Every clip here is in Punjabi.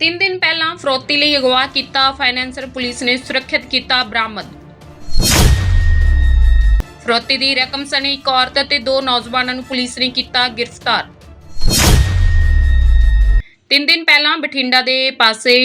ਤਿੰਨ ਦਿਨ ਪਹਿਲਾਂ ਫਰੋਤੀ ਲਈ ਅਗਵਾ ਕੀਤਾ, ਫਾਈਨੈਂਸਰ ਪੁਲਿਸ ਨੇ ਸੁਰੱਖਿਅਤ ਕੀਤਾ ਬਰਾਮਦ। ਫਰੋਤੀ ਦੀ ਰਕਮ ਸਣੇ ਇੱਕ ਔਰਤ ਅਤੇ ਦੋ ਨੌਜਵਾਨਾਂ ਨੂੰ ਪੁਲਿਸ ਨੇ ਕੀਤਾ ਗ੍ਰਿਫਤਾਰ। ਤਿੰਨ ਦਿਨ ਪਹਿਲਾਂ ਬਠਿੰਡਾ ਦੇ ਪਾਸੇ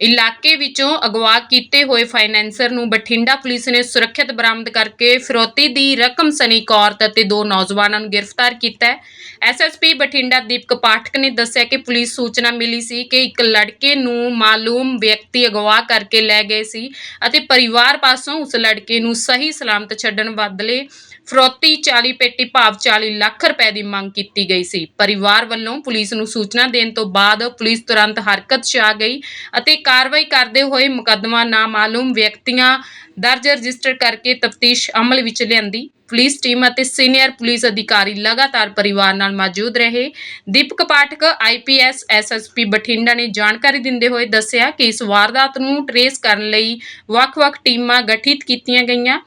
ਇਲਾਕੇ ਵਿੱਚੋਂ ਅਗਵਾ ਕੀਤੇ ਹੋਏ ਫਾਈਨੈਂਸਰ ਨੂੰ ਬਠਿੰਡਾ ਪੁਲਿਸ ਨੇ ਸੁਰੱਖਿਅਤ ਬਰਾਮਦ ਕਰਕੇ ਫਿਰੌਤੀ ਦੀ ਰਕਮ ਸਨੀ ਇੱਕ ਔਰਤ ਅਤੇ ਦੋ ਨੌਜਵਾਨਾਂ ਨੂੰ ਗ੍ਰਿਫਤਾਰ ਕੀਤਾ ਹੈ। ਐਸਐਸਪੀ ਬਠਿੰਡਾ ਦੀਪਕ ਪਾਠਕ ਨੇ ਦੱਸਿਆ ਕਿ ਪੁਲਿਸ ਸੂਚਨਾ ਮਿਲੀ ਸੀ ਕਿ ਇੱਕ ਲੜਕੇ ਨੂੰ ਮਾਲੂਮ ਵਿਅਕਤੀ ਅਗਵਾ ਕਰਕੇ ਲੈ ਗਏ ਸੀ ਅਤੇ ਪਰਿਵਾਰ ਪਾਸੋਂ ਉਸ ਲੜਕੇ ਨੂੰ ਸਹੀ ਸਲਾਮਤ ਛੱਡਣ ਬਦਲੇ ਫਰੋਤੀ 40 ਪੇਟੀ ਭਾਵ 40 ਲੱਖ ਰੁਪਏ ਦੀ ਮੰਗ ਕੀਤੀ ਗਈ ਸੀ। ਪਰਿਵਾਰ ਵੱਲੋਂ ਪੁਲਿਸ ਨੂੰ ਸੂਚਨਾ ਦੇਣ ਤੋਂ ਬਾਅਦ ਪੁਲਿਸ ਤੁਰੰਤ ਹਰਕਤ 'ਚ ਆ ਗਈ ਅਤੇ ਕਾਰਵਾਈ ਕਰਦੇ ਹੋਏ ਮੁਕੱਦਮਾ ਨਾਮਾਲੂਮ ਵਿਅਕਤੀਆਂ ਦਰਜ ਰਜਿਸਟਰ ਕਰਕੇ ਤਫਤੀਸ਼ ਅਮਲ ਵਿੱਚ ਲਿਆਂਦੀ। ਪੁਲਿਸ ਟੀਮ ਅਤੇ ਸੀਨੀਅਰ ਪੁਲਿਸ ਅਧਿਕਾਰੀ ਲਗਾਤਾਰ ਪਰਿਵਾਰ ਨਾਲ ਮੌਜੂਦ ਰਹੇ। ਦੀਪਕ ਪਾਠਕ ਆਈਪੀਐਸ ਐਸਐਸਪੀ ਬਠਿੰਡਾ ਨੇ ਜਾਣਕਾਰੀ ਦਿੰਦੇ ਹੋਏ ਦੱਸਿਆ ਕਿ ਇਸ ਵਾਰਦਾਤ ਨੂੰ ਟਰੇਸ ਕਰਨ ਲਈ ਵੱਖ-ਵੱਖ ਟੀਮਾਂ ਗਠਿਤ ਕੀਤੀਆਂ ਗਈਆਂ।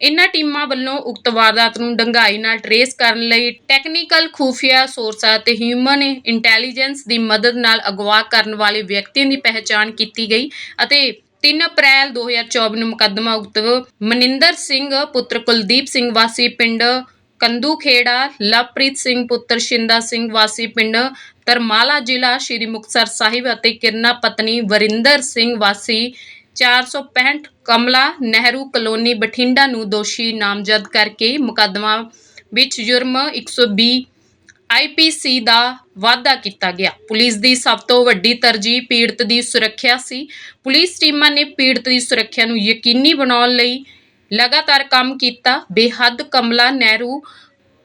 ਇਨ੍ਹਾਂ ਟੀਮਾਂ ਵੱਲੋਂ ਉਕਤ ਵਾਰਦਾਤ ਨੂੰ ਡੂੰਘਾਈ ਨਾਲ ਟਰੇਸ ਕਰਨ ਲਈ ਟੈਕਨੀਕਲ ਖੁਫੀਆ ਸੋਰਸਾਂ ਅਤੇ ਹਿਊਮਨ ਇੰਟੈਲੀਜੈਂਸ ਦੀ ਮਦਦ ਨਾਲ ਅਗਵਾ ਕਰਨ ਵਾਲੇ ਵਿਅਕਤੀਆਂ ਦੀ ਪਹਿਚਾਣ ਕੀਤੀ ਗਈ ਅਤੇ 3 ਅਪ੍ਰੈਲ 2024 ਨੂੰ ਮੁਕੱਦਮਾ ਉਕਤ ਮਨਿੰਦਰ ਸਿੰਘ, ਪੁੱਤਰ ਕੁਲਦੀਪ ਸਿੰਘ ਵਾਸੀ ਪਿੰਡ ਕੰਦੂਖੇੜਾ, ਲਵਪ੍ਰੀਤ ਸਿੰਘ, ਪੁੱਤਰ ਸ਼ਿੰਦਾ ਸਿੰਘ ਵਾਸੀ ਪਿੰਡ ਤਰਮਾਲਾ ਜ਼ਿਲ੍ਹਾ, ਸ਼੍ਰੀ ਮੁਕਤਸਰ ਸਾਹਿਬ ਅਤੇ ਕਿਰਨਾ ਪਤਨੀ ਵਰਿੰਦਰ ਸਿੰਘ ਵਾਸੀ 465 ਕਮਲਾ ਨਹਿਰੂ ਕਲੋਨੀ ਬਠਿੰਡਾ ਨੂੰ ਦੋਸ਼ੀ ਨਾਮਜ਼ਦ ਕਰਕੇ ਮੁਕੱਦਮਾ ਵਿੱਚ ਜੁਰਮ 120 ਆਈਪੀਸੀ ਦਾ ਵਾਅਦਾ ਕੀਤਾ ਗਿਆ। ਪੁਲਿਸ ਦੀ ਸਭ ਤੋਂ ਵੱਡੀ ਤਰਜੀਹ ਪੀੜਤ ਦੀ ਸੁਰੱਖਿਆ ਸੀ। ਪੁਲਿਸ ਟੀਮਾਂ ਨੇ ਪੀੜਤ ਦੀ ਸੁਰੱਖਿਆ ਨੂੰ ਯਕੀਨੀ ਬਣਾਉਣ ਲਈ ਲਗਾਤਾਰ ਕੰਮ ਕੀਤਾ। ਬੇਹੱਦ ਕਮਲਾ ਨਹਿਰੂ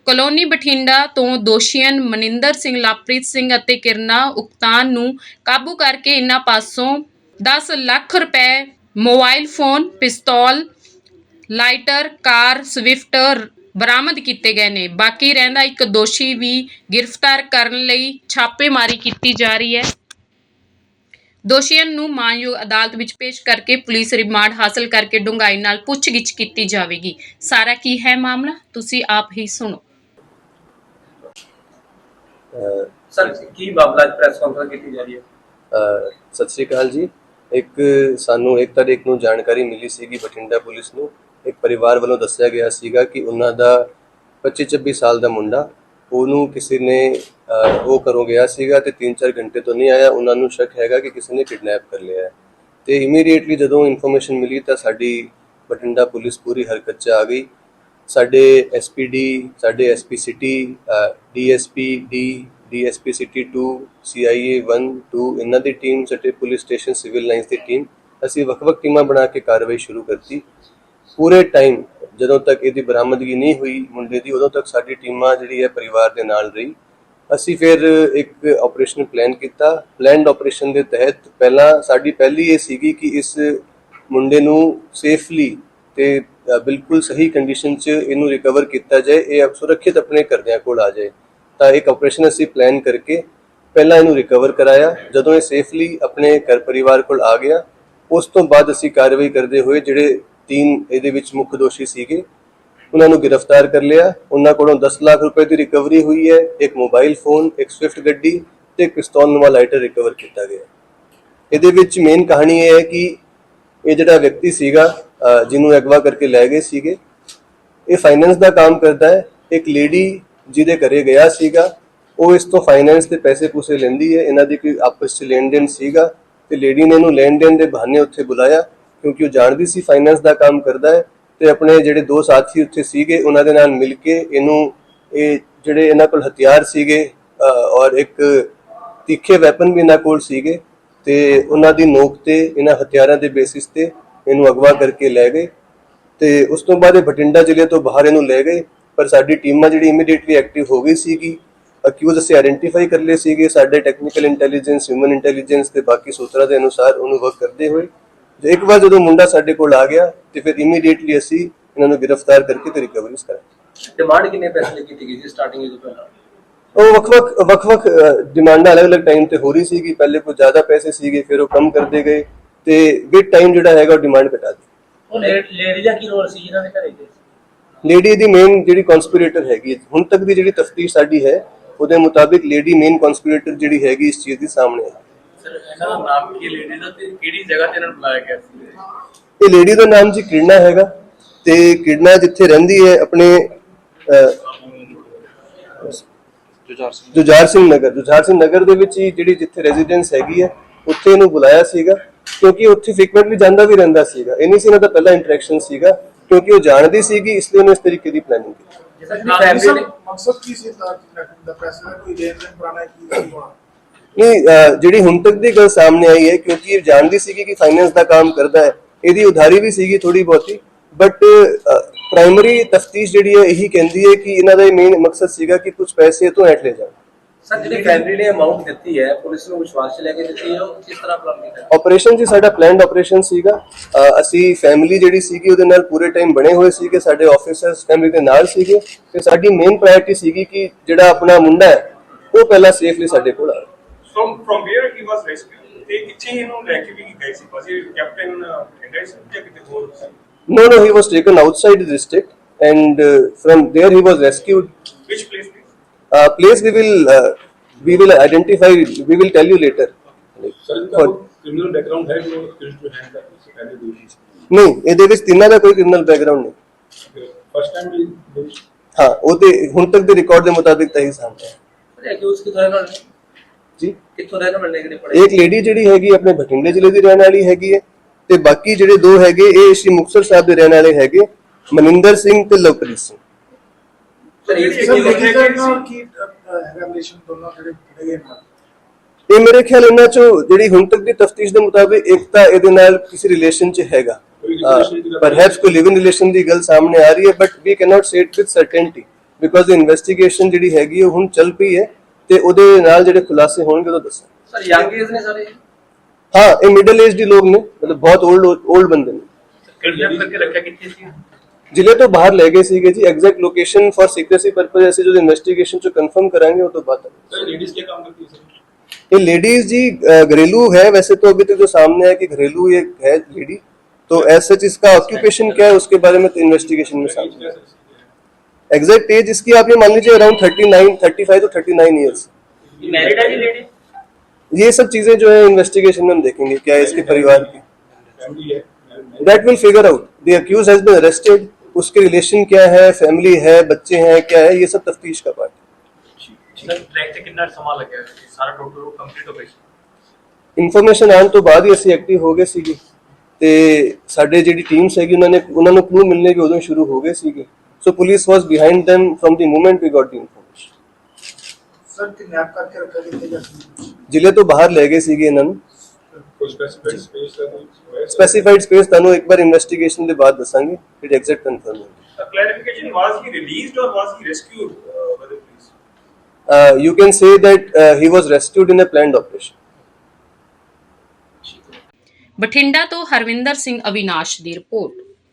ਕਲੋਨੀ ਬਠਿੰਡਾ ਤੋਂ ਦੋਸ਼ੀਆਂ ਮਨਿੰਦਰ ਸਿੰਘ ਲਾਪ੍ਰੀਤ ਸਿੰਘ ਅਤੇ ਕਿਰਨਾ ਉਕਤਾਨ ਨੂੰ ਕਾਬੂ ਕਰਕੇ ਇਨ੍ਹਾਂ ਪਾਸੋਂ 10 ਲੱਖ ਰੁਪਏ ਮੋਬਾਈਲ ਫੋਨ ਪਿਸਤੌਲ ਲਾਈਟਰ ਕਾਰ ਸਵਿਫਟ ਬਰਾਮਦ ਕੀਤੇ ਗਏ ਨੇ। ਬਾਕੀ ਰਹਿੰਦਾ ਇੱਕ ਦੋਸ਼ੀ ਵੀ ਗ੍ਰਿਫਤਾਰ ਕਰਨ ਲਈ ਛਾਪੇਮਾਰੀ ਕੀਤੀ ਜਾ ਰਹੀ ਹੈ। ਦੋਸ਼ੀਆਂ ਨੂੰ ਮਾਨਯੋਗ ਅਦਾਲਤ ਵਿੱਚ ਪੇਸ਼ ਕਰਕੇ ਪੁਲਿਸ ਰਿਮਾਂਡ ਹਾਸਲ ਕਰਕੇ ਡੂੰਘਾਈ ਨਾਲ ਪੁੱਛਗਿੱਛ ਕੀਤੀ ਜਾਵੇਗੀ। ਸਾਰਾ ਕੀ ਹੈ ਮਾਮਲਾ? ਤੁਸੀਂ ਆਪ ਹੀ ਸੁਣੋ। ਸਰ ਕੀ ਮਾਮਲਾ ਪ੍ਰੈਸ ਕਾਨਫਰੰਸ ਕੀਤੀ ਜਾ ਰਹੀ ਹੈ? ਸਤਿ ਸ੍ਰੀ ਅਕਾਲ ਜੀ। ਇੱਕ ਸਾਨੂੰ ਇੱਕ ਤਾਰੀਖ ਨੂੰ ਜਾਣਕਾਰੀ ਮਿਲੀ ਸੀਗੀ ਬਠਿੰਡਾ ਪੁਲਿਸ ਨੂੰ। ਇੱਕ ਪਰਿਵਾਰ ਵੱਲੋਂ ਦੱਸਿਆ ਗਿਆ ਸੀਗਾ ਕਿ ਉਹਨਾਂ ਦਾ 25-26 ਸਾਲ ਦਾ ਮੁੰਡਾ, ਉਹਨੂੰ ਕਿਸੇ ਨੇ ਉਹ ਕਰੋ ਗਿਆ ਸੀਗਾ ਤੇ 3-4 ਘੰਟੇ ਤੋਂ ਨਹੀਂ ਆਇਆ। ਉਹਨਾਂ ਨੂੰ ਸ਼ੱਕ ਹੈਗਾ ਕਿ ਕਿਸੇ ਨੇ ਕਿਡਨੈਪ ਕਰ ਲਿਆ ਹੈ। ਤੇ ਇਮੀਡੀਏਟਲੀ ਜਦੋਂ ਇਨਫੋਰਮੇਸ਼ਨ ਮਿਲੀ ਤਾਂ ਸਾਡੀ ਬਠਿੰਡਾ ਪੁਲਿਸ ਪੂਰੀ ਹਰਕਤ 'ਚ ਆ ਗਈ। ਸਾਡੇ ਐਸਪੀਡੀ ਸਾਡੇ SP city DSP D DSP city 2 CIA 1 2 ਇਹਨਾਂ ਦੀ ਟੀਮ, ਸਾਡੇ ਪੁਲਿਸ ਸਟੇਸ਼ਨ, ਸਿਵਲ ਲਾਈਨਸ ਦੀ ਟੀਮ, ਅਸੀਂ ਵੱਖ-ਵੱਖ ਟੀਮਾਂ ਬਣਾ ਕੇ ਕਾਰਵਾਈ ਸ਼ੁਰੂ ਕਰਤੀ। ਪੂਰੇ ਟਾਈਮ ਜਦੋਂ ਤੱਕ ਇਹਦੀ ਬਰਾਮਦਗੀ ਨਹੀਂ ਹੋਈ ਮੁੰਡੇ ਦੀ, ਉਦੋਂ ਤੱਕ ਸਾਡੀ ਟੀਮਾਂ ਜਿਹੜੀ ਹੈ ਪਰਿਵਾਰ ਦੇ ਨਾਲ ਰਹੀ। ਅਸੀਂ ਫਿਰ ਇੱਕ ਆਪਰੇਸ਼ਨ ਪਲਾਨ ਕੀਤਾ। ਪਲੈਨਡ ਆਪਰੇਸ਼ਨ ਦੇ ਤਹਿਤ ਪਹਿਲਾਂ ਸਾਡੀ ਪਹਿਲੀ ਇਹ ਸੀਗੀ ਕਿ ਇਸ ਮੁੰਡੇ ਨੂੰ ਸੇਫਲੀ ਤੇ ਬਿਲਕੁਲ ਸਹੀ ਕੰਡੀਸ਼ਨ 'ਚ ਇਹਨੂੰ ਰਿਕਵਰ ਕੀਤਾ ਜਾਏ, ਇਹ ਸੁਰੱਖਿਅਤ ਆਪਣੇ ਘਰਦਿਆਂ ਕੋਲ ਆ ਜਾਏ। ਤਾਂ ਇੱਕ ਆਪਰੇਸ਼ਨ ਅਸੀਂ ਪਲਾਨ ਕਰਕੇ ਪਹਿਲਾਂ ਇਹਨੂੰ ਰਿਕਵਰ ਕਰਾਇਆ। ਜਦੋਂ ਇਹ ਸੇਫਲੀ ਆਪਣੇ ਘਰ ਪਰਿਵਾਰ ਕੋਲ ਆ ਗਿਆ, ਉਸ ਤੋਂ ਬਾਅਦ ਅਸੀਂ ਕਾਰਵਾਈ ਕਰਦੇ ਹੋਏ ਜਿਹੜੇ ਤਿੰਨ ਇਹਦੇ ਵਿੱਚ ਮੁੱਖ ਦੋਸ਼ੀ ਸੀਗੇ, ਉਹਨਾਂ ਨੂੰ ਗ੍ਰਿਫਤਾਰ ਕਰ ਲਿਆ। ਉਹਨਾਂ ਕੋਲੋਂ 10 ਲੱਖ ਰੁਪਏ ਦੀ ਰਿਕਵਰੀ ਹੋਈ ਹੈ, ਇੱਕ ਮੋਬਾਈਲ ਫੋਨ ਇੱਕ ਸਵਿਫਟ ਗੱਡੀ ਤੇ ਇੱਕ ਪਿਸਤੌਲ ਨਵਾਂ ਲਾਈਟਰ ਰਿਕਵਰ ਕੀਤਾ ਗਿਆ। ਇਹਦੇ ਵਿੱਚ ਮੇਨ ਕਹਾਣੀ ਇਹ ਹੈ ਕਿ ਇਹ ਜਿਹੜਾ ਵਿਅਕਤੀ ਸੀਗਾ ਜਿਹਨੂੰ ਅਗਵਾ ਕਰਕੇ ਲੈ ਗਏ ਸੀਗੇ, ਇਹ ਫਾਈਨੈਂਸ ਦਾ ਕੰਮ ਕਰਦਾ ਹੈ। ਇੱਕ ਲੇਡੀ ਜਿਹਦੇ ਘਰੇ ਗਿਆ ਸੀਗਾ, ਉਹ ਇਸ ਤੋਂ ਫਾਈਨੈਂਸ ਦੇ ਪੈਸੇ ਪੂਸੇ ਲੈਂਦੀ ਹੈ, ਇਹਨਾਂ ਦੀ ਕੋਈ ਆਪਸ ਚ ਲੈਣ ਦੇਣ ਸੀਗਾ ਤੇ ਲੇਡੀ ਨੇ ਇਹਨੂੰ ਲੈਣ ਦੇਣ ਦੇ ਬਹਾਨੇ ਉੱਥੇ ਬੁਲਾਇਆ, ਕਿਉਂਕਿ ਉਹ ਜਾਣਦੀ ਸੀ ਫਾਈਨੈਂਸ ਦਾ ਕੰਮ ਕਰਦਾ ਹੈ ਤੇ ਆਪਣੇ ਜਿਹੜੇ ਦੋ ਸਾਥੀ ਉੱਥੇ ਸੀਗੇ, ਉਹਨਾਂ ਦੇ ਨਾਲ ਮਿਲ ਕੇ ਇਹਨੂੰ ਇਹ ਜਿਹੜੇ ਇਹਨਾਂ ਕੋਲ ਹਥਿਆਰ ਸੀਗੇ ਔਰ ਇੱਕ ਤਿੱਖੇ ਵੈਪਨ ਵੀ ਇਹਨਾਂ ਕੋਲ ਸੀਗੇ ਤੇ ਉਹਨਾਂ ਦੀ ਨੋਕ ਤੇ, ਇਹਨਾਂ ਹਥਿਆਰਾਂ ਦੇ ਬੇਸਿਸ ਤੇ ਇਹਨੂੰ ਅਗਵਾ ਕਰਕੇ ਲੈ ਗਏ ਤੇ ਉਸ ਤੋਂ ਬਾਅਦ ਇਹ ਬਠਿੰਡਾ ਜ਼ਿਲ੍ਹੇ ਤੋਂ ਬਾਹਰ ਇਹਨੂੰ ਲੈ ਗਏ। ਪਰ ਸਾਡੀ ਟੀਮਾਂ ਜਿਹੜੀ ਇਮੀਡੀਏਟਲੀ ਐਕਟਿਵ ਹੋ ਗਈ ਸੀਗੀ ਅਕਿਊਜ਼ ਅਸੀਂ ਆਇਡੈਂਟੀਫਾਈ ਕਰ ਲਏ ਸੀਗੇ ਸਾਡੇ ਟੈਕਨੀਕਲ ਇੰਟੈਲੀਜੈਂਸ ਹਿਊਮਨ ਇੰਟੈਲੀਜੈਂਸ ਤੇ ਬਾਕੀ ਸੂਤਰਾਂ ਦੇ ਅਨੁਸਾਰ ਉਹਨੂੰ ਵਰਕ ਕਰਦੇ ਹੋਏ। ਜੇ ਇੱਕ ਵਾਰ ਜਦੋਂ ਮੁੰਡਾ ਸਾਡੇ ਕੋਲ ਆ ਗਿਆ ਤੇ ਫਿਰ ਇਮੀਡੀਏਟਲੀ ਅਸੀਂ ਇਹਨਾਂ ਨੂੰ ਗ੍ਰਿਫਤਾਰ ਕਰਕੇ ਤੇ ਰਿਕਵਰੀਜ਼ ਕਰਾਂਗੇ ਡਿਮਾਂਡ ਕਿੰਨੇ ਪੈਸੇ ਕੀਤੀ ਗਈ ਸੀ ਸਟਾਰਟਿੰਗ ਤੋਂ ਪਹਿਲਾਂ? ਉਹ ਵੱਖ-ਵੱਖ ਵੱਖ-ਵੱਖ ਡਿਮਾਂਡਾਂ ਅਲੱਗ-ਅਲੱਗ ਟਾਈਮ ਤੇ ਹੋ ਰਹੀ ਸੀਗੀ। ਪਹਿਲੇ ਕੋਈ ਜ਼ਿਆਦਾ ਪੈਸੇ ਸੀਗੇ ਫਿਰ ਉਹ ਕਮ ਕਰਦੇ ਗਏ ਤੇ ਵਿਦ ਟਾਈਮ ਜਿਹੜਾ ਹੈਗਾ ਉਹ ਡਿਮਾਂਡ ਘਟਾ ਦਿੱਤੀ। ਉਹ ਲੇਡੀ ਦਾ ਕੀ ਰੋਲ ਸੀ ਜਿਹਨਾਂ ਦੇ ਘਰੇ ਗਏ? ਲੇਡੀ ਦੀ ਮੇਨ ਜਿਹੜੀ ਕਨਸਪੀਰੇਟਰ ਹੈਗੀ ਹੁਣ ਤੱਕ ਦੀ ਜਿਹੜੀ ਤਫਤੀਸ਼ ਸਾਡੀ ਹੈ ਉਹਦੇ ਮੁਤਾਬਿਕ ਲੇਡੀ ਮੇਨ ਕਨਸਪੀਰੇਟਰ ਜਿਹੜੀ ਹੈਗੀ ਇਸ ਚੀਜ਼ ਦੀ ਸਾਹਮਣੇ ਹੈ ਸਰ ਇਹਨਾਂ ਦਾ ਨਾਮ ਕੀ ਲੇਡੀ ਦਾ ਤੇ ਕਿਹੜੀ ਜਗ੍ਹਾ ਤੇ ਇਹਨਾਂ ਨੂੰ ਬੁਲਾਇਆ ਗਿਆ ਸੀ? ਇਹ ਲੇਡੀ ਦਾ ਨਾਮ ਜੀ ਕਿਰਨਾ ਹੈਗਾ ਤੇ ਕਿਰਨਾ ਜਿੱਥੇ ਰਹਿੰਦੀ ਹੈ ਆਪਣੇ ਜੁਝਾਰ ਸਿੰਘ। ਨਗਰ ਜੁਝਾਰ ਸਿੰਘ ਨਗਰ ਦੇ ਵਿੱਚ ਹੀ ਜਿਹੜੀ ਜਿੱਥੇ ਰੈਜ਼ੀਡੈਂਸ ਹੈਗੀ ਹੈ ਉੱਥੇ ਇਹਨੂੰ ਬੁਲਾਇਆ ਸੀਗਾ ਕਿਉਂਕਿ ਉੱਥੇ ਫ੍ਰੀਕੁਐਂਟਲੀ ਜਾਂਦਾ ਵੀ ਰਹਿੰਦਾ ਸੀਗਾ। ਇਹ ਨਹੀਂ ਸੀ ਇਹਨਾਂ ਦਾ ਪਹਿਲਾ ਇੰਟਰੈਕਸ਼ਨ ਸੀਗਾ ਕਿਉਂਕਿ ਉਹ ਜਾਣਦੀ ਸੀਗੀ ਇਸ ਲਈ ਉਹਨੇ ਇਸ ਤਰੀਕੇ ਦੀ ਪਲੈਨਿੰਗ ਕੀਤੀ। ਮਕਸਦ ਕੀ ਸੀ ਤਾਂ ਦਾ ਪੈਸੇ ਦਾ ਕੋਈ ਲੈਣ ਦੇਣ ਪੁਰਾਣਾ ਕੀ ਸੀ ਹੋਣਾ? ਨਹੀਂ ਅਹ, ਜਿਹੜੀ ਹੁਣ ਤੱਕ ਦੀ ਗੱਲ ਸਾਹਮਣੇ ਆਈ ਹੈ ਕਿਉਂਕਿ ਇਹ ਜਾਣਦੀ ਸੀਗੀ ਕਿ ਫਾਈਨੈਂਸ ਦਾ ਕੰਮ ਕਰਦਾ ਹੈ। ਇਹਦੀ ਉਧਾਰੀ ਵੀ ਸੀਗੀ ਥੋੜੀ ਬਹੁਤੀ ਬਟ ਪ੍ਰਾਇਮਰੀ ਤਫਤੀਸ਼ ਜਿਹੜੀ ਹੈ ਇਹੀ ਕਹਿੰਦੀ ਹੈ ਕਿ ਇਹਨਾਂ ਦਾ ਮੇਨ ਮਕਸਦ ਸੀਗਾ ਕਿ ਕੁਝ ਪੈਸੇ ਤੋਂ ਐਟ ਲੈ ਜਾਣ। ਸਰ ਜਿਹੜੀ ਫੈਮਿਲੀ ਨੇ ਅਮਾਉਂਟ ਦਿੱਤੀ ਹੈ ਪੁਲਿਸ ਨੂੰ ਵਿਸ਼ਵਾਸ ਚ ਲੈ ਕੇ ਦਿੱਤੀ ਹੈ ਉਹ ਕਿਸ ਤਰ੍ਹਾਂ ਪਲਾਨ ਕੀਤਾ ਆਪਰੇਸ਼ਨ ਜੀ ਸਾਡਾ ਪਲਾਨਡ ਆਪਰੇਸ਼ਨ ਸੀਗਾ। ਅਹ ਅਸੀਂ ਫੈਮਿਲੀ ਜਿਹੜੀ ਸੀਗੀ ਉਹਦੇ ਨਾਲ ਪੂਰੇ ਟਾਈਮ ਬਣੇ ਹੋਏ ਸੀਗੇ। ਸਾਡੇ ਆਫੀਸਰਸ ਫੈਮਿਲੀ ਦੇ ਨਾਲ ਸੀਗੇ। ਤੇ ਸਾਡੀ ਮੇਨ ਪ੍ਰਾਇੋਰਟੀ ਸੀਗੀ ਕਿ ਜਿਹੜਾ ਆਪਣਾ ਮੁੰਡਾ ਹੈ ਉਹ ਪਹਿਲਾਂ ਸੇਫਲੀ ਸਾਡੇ ਕੋਲ ਆਵੇ। From from where he was rescued ਤੇ ਕਿੱਥੇ ਇਹਨੂੰ ਲੈ ਕੇ ਵੀ ਗਏ ਸੀ? ਬਸ ਇਹ ਕੈਪਟਨ ਹੈਗਾ ਸੀ ਜਾਂ ਕਿਤੇ ਹੋਰ ਸੀ? No, no, he was taken outside the district, and uh, from there he was rescued. which place Uh, place we will uh, we will identify. We will tell you later. Sir ji But- criminal background ਹੈ ਜੋ ਕਿਸ ਤੋਂ ਹੈ ਇਸ ਪਹਿਲੇ ਦੋਸ਼ੀ ਨਹੀਂ ਇਹਦੇ ਵਿੱਚ ਤਿੰਨਾਂ ਦਾ ਕੋਈ ਕ੍ਰਿਮੀਨਲ ਬੈਕਗ੍ਰਾਉਂਡ ਨਹੀਂ ਫਸਟ ਟਾਈਮ ਵੀ ਦੋਸ਼ ਹਾਂ ਉਹ ਤੇ ਹੁਣ ਤੱਕ ਦੇ ਰਿਕਾਰਡ ਦੇ ਮੁਤਾਬਿਕ ਤਾਂ ਹੀ ਸਾਹਮਣੇ ਹੈ। ਅਕਿਊਜ਼ ਕਿਥੋਂ ਰਹਿਣ ਵਾਲੇ ਨੇ? ਜੀ ਕਿੱਥੋਂ ਰਹਿਣ ਵਾਲੇ ਨੇ ਕਿਹੜੇ ਬਠਿੰਡੇ ਜ਼ਿਲ੍ਹੇ ਦੀ ਰਹਿਣ ਵਾਲੀ ਹੈਗੀ ਹੈ ਬਾਕੀ ਜਿਹੜੇ ਦੋ ਹੈਗੇ ਮੁਕਤਸਰ ਸਾਹਿਬ ਦੇ ਰਹਿਣ ਵਾਲੇ ਹੈਗੇ ਮਨਿੰਦਰ ਸਿੰਘ ਤੇ ਲਵਪ੍ਰੀਤ ਸਿੰਘ ਸਰ ਇਹ ਲੇਡੀ ਦਾ ਹੈਗੀ ਨਾਲ ਕੀ ਹੈਗਾ ਰਿਲੇਸ਼ਨ ਦੋਨੋਂ ਜਿਹੜੇ ਫੜੇ ਗਏ ਨਾਲ ਇਹ ਮੇਰੇ ਖਿਆਲ ਇਹਨਾਂ ਚੋਂ ਜਿਹੜੀ ਹੁਣ ਤੱਕ ਦੀ ਤਫਤੀਸ਼ ਦੇ ਮੁਤਾਬਿਕ ਇੱਕ ਤਾਂ ਇਹਦੇ ਨਾਲ ਕਿਸੇ ਰਿਲੇਸ਼ਨ 'ਚ ਹੈਗਾ। ਪਰਹੈਪਸ ਕੋਈ ਲਿਵ ਇਨ ਰਿਲੇਸ਼ਨ ਦੀ ਗੱਲ ਸਾਹਮਣੇ ਆ ਰਹੀ ਹੈ but we cannot say it with certainty because the investigation ਜਿਹੜੀ ਹੈਗੀ ਉਹ ਹੁਣ ਚੱਲ ਪਈ ਹੈ ਤੇ ਉਹਦੇ ਨਾਲ ਜਿਹੜੇ ਖੁਲਾਸੇ ਹੋਣਗੇ ਉਹ ਦੱਸਾਂ। ਸਰ ਯੰਗ ਏਜ ਨੇ ਸਾਰੇ? ਹਾਂ ਇਹ ਮਿਡਲ ਏਜ ਦੇ ਲੋਕ ਨੇ ਮਤਲਬ ਬਹੁਤ 올ਡ 올ਡ ਬੰਦੇ ਨੇ। ਕਿਡਨੈਪ ਕਰਕੇ ਰੱਖਿਆ ਕਿੱਥੇ ਸੀ? ज़िले तो बाहर ले गए सीगे जी exact location for secrecy purpose ऐसे जो इन्वेस्टिगेशन जो कंफर्म कराएँगे वो तो बात है। ये लेडीज़ जी घरेलू है वैसे तो अभी तक जो सामने आया कि घरेलू ये है लेडी तो एज सच इसका ऑक्यूपेशन क्या है उसके बारे में तो इन्वेस्टिगेशन में सामने एग्जैक्ट एज इसकी आप ये मान लीजिए around thirty nine thirty five to thirty nine years ये सब चीज़ें जो है इन्वेस्टिगेशन में हम देखेंगे क्या है इसके परिवार की। That will figure out the accused has been arrested उसके रिलेशन क्या है फैमिली है बच्चे हैं क्या है ये सब तफ्तीश का पार्ट है ਸਰ ਟਰੈਕ ਤੇ ਕਿੰਨਾ ਸਮਾਂ ਲੱਗਿਆ ਸਾਰਾ ਟੋਟਲ ਕੰਪਲੀਟ ਆਪਰੇਸ਼ਨ ਇਨਫੋਰਮੇਸ਼ਨ ਆਉਣ ਤੋਂ ਬਾਅਦ ਹੀ ਅਸੀਂ ਐਕਟਿਵ ਹੋ ਗਏ ਸੀਗੇ ਤੇ ਸਾਡੇ ਜਿਹੜੀ ਟੀਮਸ ਹੈਗੀ ਉਹਨਾਂ ਨੇ ਉਹਨਾਂ ਨੂੰ ਕਲੂ ਮਿਲਨੇ ਵੀ ਉਦੋਂ ਹੀ ਸ਼ੁਰੂ ਹੋ ਗਏ ਸੀਗੇ so police was behind them from the moment we got the information sir kidnap ਕਰਕੇ ਰੱਖਿਆ ਕਿੱਥੇ ਜਾ ਸੀ ਜ਼ਿਲ੍ਹੇ ਤੋਂ ਬਾਹਰ ਲੈ ਗਏ ਸੀਗੇ ਇਹਨਾਂ ਨੂੰ ਕੋਈ ਸਪੈਸੀਫਾਈਡ ਸਪੇਸ ਦਾ ਕੋਈ? ਹੋਇਆ ਸਰ? ਸਪੈਸੀਫਾਈਡ ਸਪੇਸ ਤੁਹਾਨੂੰ ਇੱਕ ਵਾਰ ਇਨਵੈਸਟੀਗੇਸ਼ਨ ਦੇ ਬਾਅਦ ਦੱਸਾਂਗੇ ਫਿਰ exact confirm clarification was he released or was he rescued uh, by the police? ਹੋਏਗਾ you can say that he was rescued in a planned operation Bathinda ਤੋਂ ਹਰਵਿੰਦਰ ਸਿੰਘ ਅਵਿਨਾਸ਼ ਦੀ ਰਿਪੋਰਟ।